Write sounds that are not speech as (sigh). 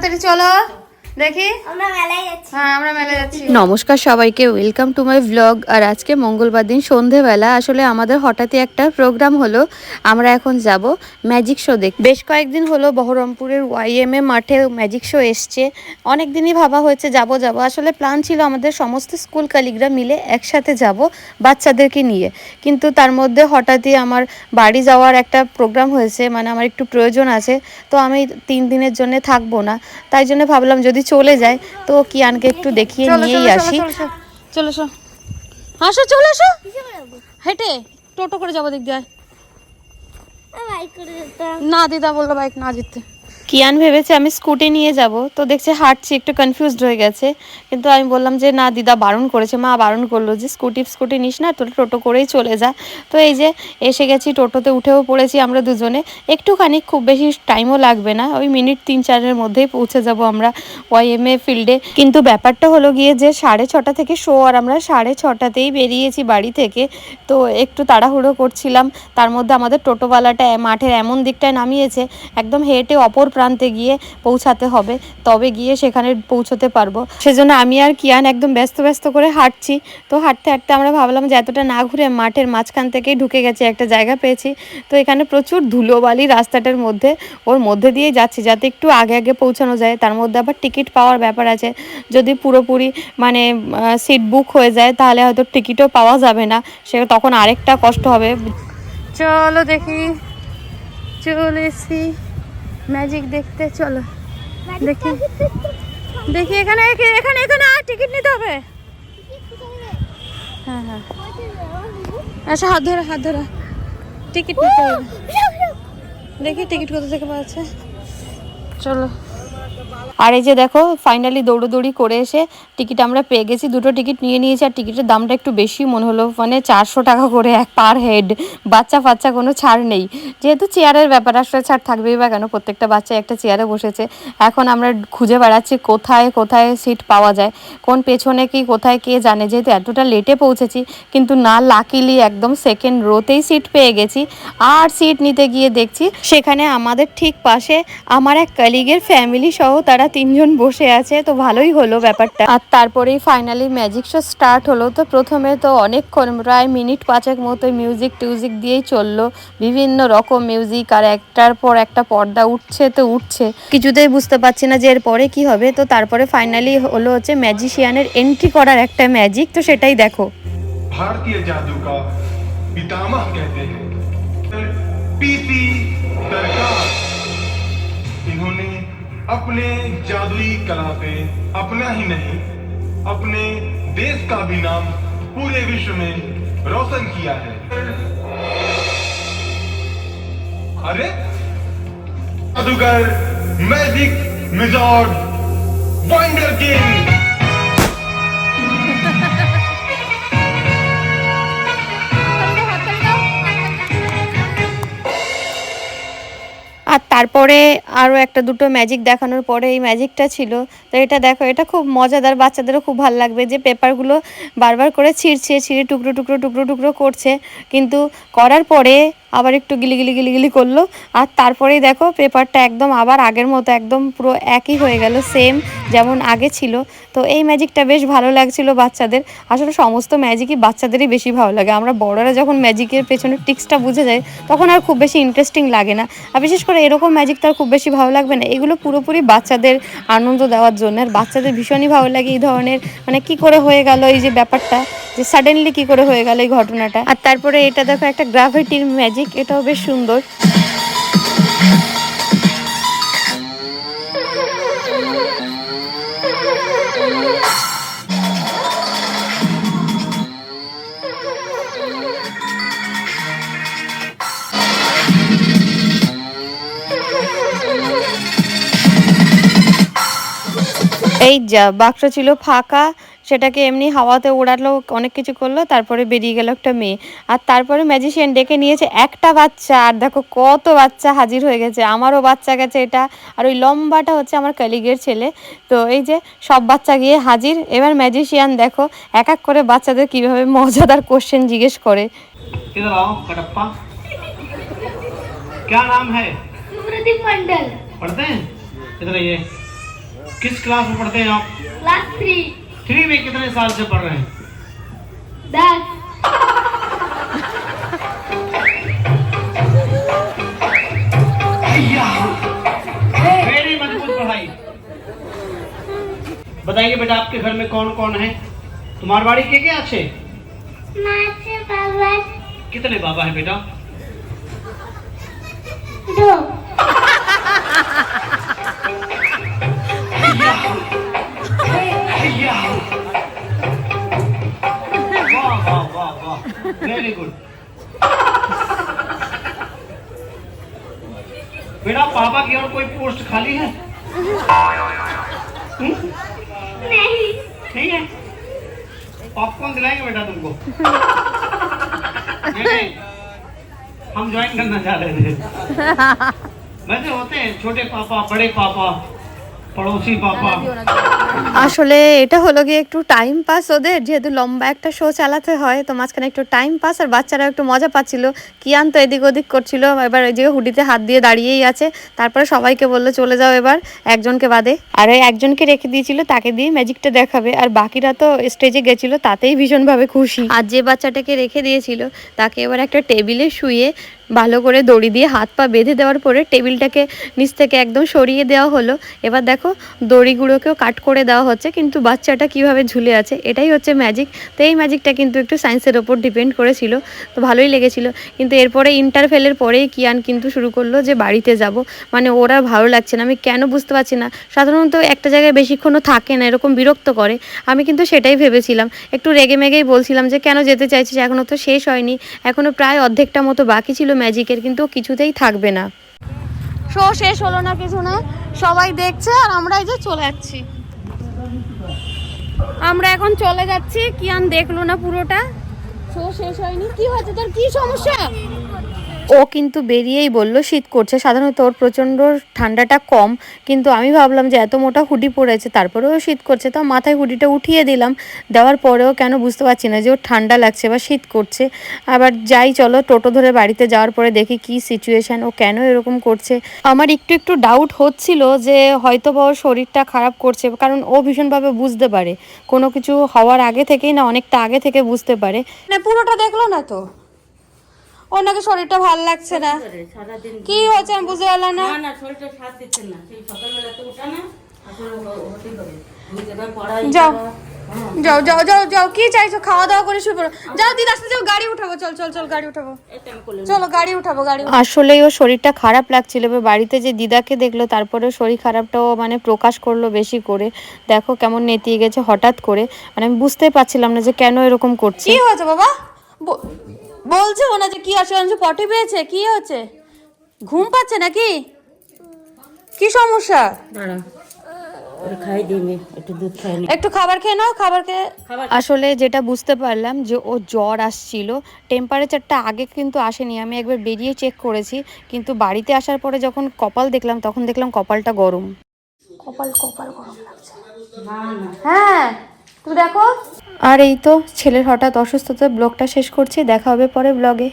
তাড়াতাড়ি চলো। দেখি? আমরা মেলায় যাচ্ছি। হ্যাঁ আমরা মেলে যাচ্ছি। নমস্কার সবাইকে ওয়েলকাম টু মাই ভ্লগ আর আজকে মঙ্গলবার দিন সন্ধেবেলা। আসলে আমাদের হঠাৎই একটা প্রোগ্রাম হলো। আমরা এখন যাব ম্যাজিক শো দেখ বেশ কয়েকদিন হলো বহরমপুরের ওয়াইএমএ মাঠে ম্যাজিক শো এসছে। অনেক দিনই ভাবা হয়েছে যাব যাব। আসলে প্ল্যান ছিল আমাদের সমস্ত স্কুল কালিগরা মিলে একসাথে যাব বাচ্চাদেরকে নিয়ে। কিন্তু তার মধ্যে হঠাৎই আমার বাড়ি যাওয়ার একটা প্রোগ্রাম হয়েছে। মানে আমার একটু প্রয়োজন আছে। তো আমি তিন দিনের জন্য থাকব না। তাই জন্য ভাবলাম যদি চলে যায় তো কিয়ানকে একটু দেখিয়ে নিয়েই আসি। চলো এসো হ্যাঁ আসো। চলে এসো হেঁটে টোটো করে যাব দিক দিয়ে। না দিদা বলল বাইক না জিততে। কিয়ান ভেবেছে আমি স্কুটি নিয়ে যাব, তো দেখছে হাঁটছি, একটু কনফিউজড হয়ে গেছে। কিন্তু আমি বললাম যে, না, দিদা বারণ করেছে, মা বারণ করল যে, স্কুটি স্কুটি নিস না, তোর টোটো করেই চলে যা। তো এই যে, এসে গেছি, টোটোতে উঠেও পড়েছি আমরা দুজনে। একটুখানি খুব বেশি টাইমও লাগবে না, ওই মিনিট তিন, চারের মধ্যেই পৌঁছে যাব আমরা ওয়াইএমএ ফিল্ডে কিন্তু ব্যাপারটা হলো গিয়ে যে, সাড়ে ছটা থেকে শো আর আমরা সাড়ে ছটাতেই বেরিয়েছি বাড়ি থেকে। তো একটু তাড়াহুড়ো করছিলাম, তার মধ্যে আমাদের টোটোওয়ালাটা মাঠের এমন দিকটায় নামিয়েছে, একদম হেঁটে অপর প্রান্তে গিয়ে পৌঁছাতে হবে, তবে গিয়ে সেখানে পৌঁছতে পারব। সেজন্য আমি আর কিয়ান একদম ব্যস্ত ব্যস্ত করে হাঁটছি। তো হাঁটতে হাঁটতে আমরা ভাবলাম যে এতটা না ঘুরে মাঠের মাঝখান থেকেই ঢুকে গেছে একটা জায়গা পেয়েছি। তো এখানে প্রচুর ধুলোবালি রাস্তাটার মধ্যে, ওর মধ্যে দিয়ে যাচ্ছি যাতে একটু আগে আগে পৌঁছানো যায়। তার মধ্যে আবার টিকিট পাওয়ার ব্যাপার আছে। যদি পুরোপুরি মানে সিট বুক হয়ে যায় তাহলে হয়তো টিকিটও পাওয়া যাবে না। সে তখন আরেকটা কষ্ট হবে। চলো দেখি। চলে এসি ম্যাজিক দেখতে চলো দেখি দেখি এখানে এখানে এখানে আর টিকিট নিতে হবে হ্যাঁ হ্যাঁ আচ্ছা হাত ধরে হাত ধরো টিকিট নিতে হবে দেখি টিকিট কত থেকে পাওয়া যাচ্ছে চলো আর এই যে দেখো ফাইনালি দৌড়োদৌড়ি করে এসে টিকিট আমরা পেয়ে গেছি। দুটো টিকিট নিয়ে নিয়েছি আর টিকিটের দামটা একটু বেশি, মনে হলো মানে চারশো টাকা করে এক পার হেড বাচ্চা ফাচ্চা কোনো ছাড় নেই। যেহেতু চেয়ারের ব্যাপার, আসলে ছাড় থাকবেই বা কেন? প্রত্যেকটা বাচ্চা একটা চেয়ারে বসেছে। এখন আমরা খুঁজে বেড়াচ্ছি কোথায় কোথায় সিট পাওয়া যায়? কোন পেছনে কি, কোথায় কে জানে? যেহেতু এতটা লেটে পৌঁছেছি, কিন্তু না লাকিলি একদম সেকেন্ড রোতেই সিট পেয়ে গেছি। আর সিট নিতে গিয়ে দেখছি, সেখানে আমাদের ঠিক পাশে আমার এক কালিগের ফ্যামিলি সহ তারা তিনজন বসে আছে তো ভালোই হলো ব্যাপারটা আর তারপরেই ফাইনালি ম্যাজিক শো স্টার্ট হলো তো প্রথমে তো অনেকক্ষণ প্রায় মিনিট পাঁচেক মতো মিউজিক টিউজিক দিয়েই চললো বিভিন্ন রকম মিউজিক আর একটার পর একটা পর্দা উঠছে তো উঠছে কিছুতেই বুঝতে পারছি না যে এরপরে কি হবে তো তারপরে ফাইনালি হলো হচ্ছে ম্যাজিশিয়ানের এন্ট্রি করার একটা ম্যাজিক তো সেটাই দেখো भारतीय जादू का पितामह कहते हैं पीसी सरकार इन्होंने अपने जादुई कला से अपना ही नहीं, अपने देश का भी नाम पूरे विश्व में रोशन किया है। अरे, जादूगर, मैजिक मिजॉर्ड वंडर किंग। তারপরে আরও একটা দুটো ম্যাজিক দেখানোর পরে এই ম্যাজিকটা ছিল। তো এটা দেখো, এটা খুব মজাদার, বাচ্চাদেরও খুব ভালো লাগবে যে পেপারগুলো বারবার করে ছিঁড়ছে, ছিঁড়ে টুকরো টুকরো টুকরো টুকরো করছে। কিন্তু করার পরে আবার একটু গিলি গিলি গিলি গিলি করল। আর তারপরেই দেখো, পেপারটা একদম আবার আগের মতো, একদম পুরো একই হয়ে গেল সেম যেমন আগে ছিল। তো এই ম্যাজিকটা বেশ ভালো লাগছিল বাচ্চাদের। আসলে সমস্ত ম্যাজিকই বাচ্চাদেরই বেশি ভালো লাগে। আমরা বড়রা যখন ম্যাজিকের পেছনে টিক্সটা বুঝে যাই, তখন আর খুব বেশি ইন্টারেস্টিং লাগে না। আর বিশেষ করে এরকম ম্যাজিক তো আর খুব বেশি ভালো লাগবে না। এগুলো পুরোপুরি বাচ্চাদের আনন্দ দেওয়ার জন্য। আর বাচ্চাদের ভীষণই ভালো লাগে এই ধরনের মানে কি করে হয়ে গেল এই যে ব্যাপারটা। যে সাডেনলি কি করে হয়ে গেল এই ঘটনাটা? আর তারপরে এটা দেখো, একটা গ্রাভিটির ম্যাজিক এটাও বেশ সুন্দর। এই যা, বাক্স ছিল ফাঁকা সেটাকে এমনি হাওয়াতে ওড়ালো অনেক কিছু করলো তারপরে বেরিয়ে গেল একটা মেয়ে আর তারপরে ম্যাজিশিয়ান ডেকে নিয়েছে একটা বাচ্চা আর দেখো কত বাচ্চা হাজির হয়ে গেছে আমারও বাচ্চা গেছে এটা আর ওই লম্বাটা হচ্ছে আমার কালিগের ছেলে তো এই যে সব বাচ্চা গিয়ে হাজির এবার ম্যাজিশিয়ান দেখো এক এক করে বাচ্চাদের কিভাবে মজাদার কোশ্চেন জিজ্ঞেস করে इधर आओ कटप्पा क्या नाम है प्रदीप मंडल पढ़ते हैं इधर आइए किस क्लास में पढ़ते हैं आप क्लास थ्री थ्री में कितने साल से पढ़ रहे हैं? दस वेरी मज़बूत पढ़ाई। बताइए बेटा आपके घर में कौन कौन है? तुम्हार बाड़ी के क्या अच्छे? बाबा। कितने बाबा है बेटा? दो। (laughs) वेरी गुड बेटा पापा की और कोई पोस्ट खाली है? हम्म? नहीं। ठीक है? पॉपकॉर्न दिलाएँगे बेटा तुमको। नहीं, नहीं, हम ज्वाइन करना चाह रहे थे। (laughs) वैसे होते हैं छोटे पापा बड़े पापा। আসলে এটা হলো গিয়ে একটু টাইম পাস ওদের, যেহেতু লম্বা একটা শো চালাতে হয়, তো মাঝখানে একটু টাইম পাস আর বাচ্চারা একটু মজা পাচ্ছিল। কিয়ান তো এদিক ওদিক করছিল, এবার ওই যে হুডিতে হাত দিয়ে দাঁড়িয়েই আছে। তারপরে সবাইকে বলল, চলে যাও এবার, একজনকে বাদে। আর ওই একজনকে রেখে দিয়েছিল, তাকে দিয়ে ম্যাজিকটা দেখাবে। আর বাকিরা তো স্টেজে গেছিল, তাতেই ভীষণভাবে খুশি। আর যে বাচ্চাটাকে রেখে দিয়েছিল, তাকে এবার একটা টেবিলে শুয়ে ভালো করে দড়ি দিয়ে হাত পা বেঁধে দেওয়ার পরে টেবিলটাকে নিচ থেকে একদম সরিয়ে দেওয়া হলো। এবার দেখো দড়িগুলোকেও কাট করে দেওয়া হচ্ছে, কিন্তু বাচ্চাটা কীভাবে ঝুলে আছে এটাই হচ্ছে ম্যাজিক তো এই ম্যাজিকটা কিন্তু একটু সায়েন্সের ওপর ডিপেন্ড করেছিল, তো ভালোই লেগেছিল। কিন্তু এরপরে ইন্টারফেলের পরেই কিয়ান কিন্তু শুরু করল যে বাড়িতে যাব। মানে ওরা ভালো লাগছে না, আমি কেন বুঝতে পারছি না। সাধারণত একটা জায়গায় বেশিক্ষণও থাকে না, এরকম বিরক্ত করে। আমি কিন্তু সেটাই ভেবেছিলাম। একটু রেগে মেগেই বলছিলাম যে কেন যেতে চাইছিস? এখনও তো শেষ হয়নি। এখনও প্রায় অর্ধেকটা মতো বাকি ছিল। ম্যাজিকের কিন্তু কিছুতেই থাকবে না। শো শেষ হলো না কিছু না, সবাই দেখছে আর আমরা এই যে চলে যাচ্ছি। আমরা এখন চলে যাচ্ছি, কিয়ান দেখল না পুরোটা। শো শেষ হয়নি। কি হয়েছে তোর? কি সমস্যা? ও কিন্তু বেরিয়েই বলল, শীত করছে। সাধারণত ওর প্রচণ্ড ঠান্ডাটা কম। কিন্তু আমি ভাবলাম যে এত মোটা হুডি পড়েছে তারপরেও শীত করছে। তো মাথায় হুডিটা উঠিয়ে দিলাম। দেওয়ার পরেও কেন বুঝতে পারছি না যে ওর ঠান্ডা লাগছে বা শীত করছে। আবার যাই, চলো টোটো ধরে বাড়িতে যাওয়ার পরে দেখি কি সিচুয়েশান ও কেন এরকম করছে? আমার একটু একটু ডাউট হচ্ছিল যে হয়তো বা ওর শরীরটা খারাপ করছে, কারণ ও ভীষণভাবে বুঝতে পারে। কোনো কিছু হওয়ার আগে থেকেই না, অনেকটা আগে থেকে বুঝতে পারে। না, পুরোটা দেখল না তো? ওর নাকি শরীরটা ভালো লাগছে না। কি হয়েছে আমি বুঝতে পারলাম না। না না শরীরটা সাথ দিচ্ছে না। সেই সকালবেলা তো ওঠা না আসলে হ- হতেই হবে। বুঝতে পার পড়াই যাও। হ্যাঁ, যাও যাও যাও যাও কি চাইছো? খাওয়া দাওয়া করে শুয়ে পড়ো। যাও দিদি আসতে যাও গাড়ি উঠাবো। চল চল চল গাড়ি উঠাবো। চলো গাড়ি উঠাবো গাড়ি আসলেই ওর শরীরটা খারাপ লাগছিল। এবার বাড়িতে যে দিদাকে দেখল তারপরে শরীর খারাপটাও মানে প্রকাশ করল বেশি করে। দেখো কেমন নেতিয়ে গেছে হঠাৎ করে। মানে আমি বুঝতেই পারছিলাম না যে কেন এরকম করছে। কি হয়েছে বাবা? ব- বলছে ও না যে কি আছে অঞ্জু পটি পেয়েছে? কি হচ্ছে ঘুম পাচ্ছে নাকি? কি সমস্যা? দাঁড়া ওরে খাই দিই একটু দুধ খাই নি। একটু খাবার খেয়ে নাও খাবার খেয়ে আসলে যেটা বুঝতে পারলাম যে ও জ্বর আসছিল টেম্পারেচারটা আগে কিন্তু আসেনি আমি একবার বেরিয়ে চেক করেছি কিন্তু বাড়িতে আসার পরে যখন কপাল দেখলাম তখন দেখলাম কপালটা গরম। কপাল কপাল গরম লাগছে। হ্যাঁ তুমি দেখো। আর এই তো ছেলের হঠাৎ অসুস্থতা ব্লগটা শেষ করছি, দেখা হবে পরে ব্লগে।